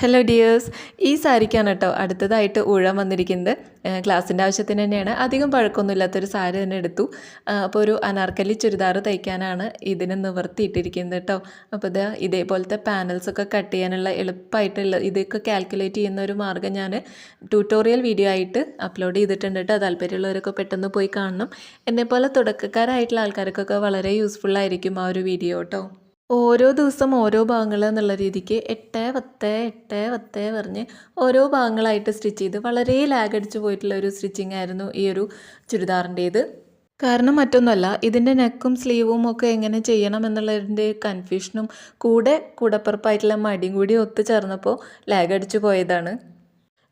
Hello dears ഈ സാരിക്കാണ് കേട്ടോ അടുത്തതായിട്ട് ഊഴാൻ വന്നിരിക്കുന്നത്. ക്ലാസ്സിന്റെ ആവശ്യത്തിന് തന്നെയാണ്. അധികം പഴക്കമൊന്നുമില്ലാത്തൊരു സാരി തന്നെ എടുത്തു. അപ്പോൾ ഒരു അനാർക്കലി ചുരിദാർ തയ്ക്കാനാണ് ഇതിനെ നിവർത്തിയിട്ടിരിക്കുന്നത് കേട്ടോ. അപ്പോൾ ഇത് ഇതേപോലത്തെ പാനൽസൊക്കെ കട്ട് ചെയ്യാനുള്ള എളുപ്പമായിട്ടുള്ള ഇതൊക്കെ കാൽക്കുലേറ്റ് ചെയ്യുന്ന ഒരു മാർഗം ഞാൻ ട്യൂട്ടോറിയൽ വീഡിയോ ആയിട്ട് അപ്ലോഡ് ചെയ്തിട്ടുണ്ട് കേട്ടോ. താല്പര്യമുള്ളവരൊക്കെ പെട്ടെന്ന് പോയി കാണണം. എന്നെപ്പോലെ തുടക്കക്കാരായിട്ടുള്ള ആൾക്കാർക്കൊക്കെ വളരെ യൂസ്ഫുള്ളായിരിക്കും ആ ഒരു വീഡിയോ കേട്ടോ. ഓരോ ദിവസം ഓരോ ഭാഗങ്ങൾ എന്നുള്ള രീതിക്ക് എട്ട് പത്ത് എട്ട് പത്ത് പറഞ്ഞ് ഓരോ ഭാഗങ്ങളായിട്ട് സ്റ്റിച്ച് ചെയ്ത് വളരെ ലാഗ് അടിച്ചു പോയിട്ടുള്ള ഒരു സ്റ്റിച്ചിങ് ആയിരുന്നു ഈ ഒരു ചുരിദാറിന്റേത്. കാരണം മറ്റൊന്നുമല്ല ഇതിന്റെ നെക്കും സ്ലീവും ഒക്കെ എങ്ങനെ ചെയ്യണം എന്നുള്ളതിന്റെ കൺഫ്യൂഷനും കൂടെ കൂടപ്പുറപ്പായിട്ടുള്ള മടിയും കൂടി ഒത്തു ചേർന്നപ്പോൾ ലാഗ് അടിച്ചു പോയതാണ്.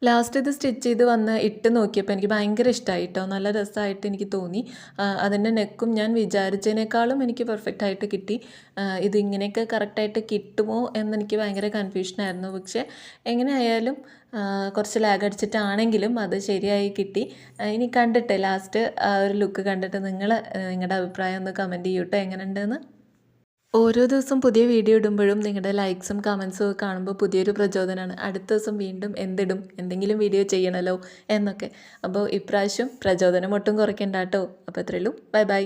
ലാസ്റ്റ് ഇത് സ്റ്റിച്ച് ചെയ്ത് വന്ന് ഇട്ട് നോക്കിയപ്പോൾ എനിക്ക് ഭയങ്കര ഇഷ്ടമായി കേട്ടോ നല്ല രസമായിട്ട് എനിക്ക് തോന്നി. അതിന്റെ നെക്കും ഞാൻ വിചാരിച്ചതിനേക്കാളും എനിക്ക് പെർഫെക്റ്റ് ആയിട്ട് കിട്ടി. ഇത് ഇങ്ങനെയൊക്കെ കറക്റ്റായിട്ട് കിട്ടുമോ എന്നെനിക്ക് ഭയങ്കര കൺഫ്യൂഷനായിരുന്നു പക്ഷേ എങ്ങനെയായാലും കുറച്ച് ലാഗ് അടിച്ചിട്ടാണെങ്കിലും അത് ശരിയായി കിട്ടി. ഇനി കണ്ടിട്ട് ലാസ്റ്റ് ആ ഒരു ലുക്ക് കണ്ടിട്ട് നിങ്ങൾ നിങ്ങളുടെ അഭിപ്രായം ഒന്ന് കമന്റ് ചെയ്യൂട്ടോ. എങ്ങനെയുണ്ടെന്ന്? ഓരോ ദിവസം പുതിയ വീഡിയോ ഇടുമ്പോഴും നിങ്ങളുടെ ലൈക്സും കമൻസും ഒക്കെ കാണുമ്പോൾ പുതിയൊരു പ്രചോദനമാണ്. അടുത്ത ദിവസം വീണ്ടും എന്തിടും? എന്തെങ്കിലും വീഡിയോ ചെയ്യണമല്ലോ എന്നൊക്കെ. അപ്പോൾ ഇപ്രാവശ്യം പ്രചോദനം ഒട്ടും കുറയ്ക്കണ്ട കേട്ടോ. അപ്പോൾ അത്രയേ ഉള്ളൂ. Bye bye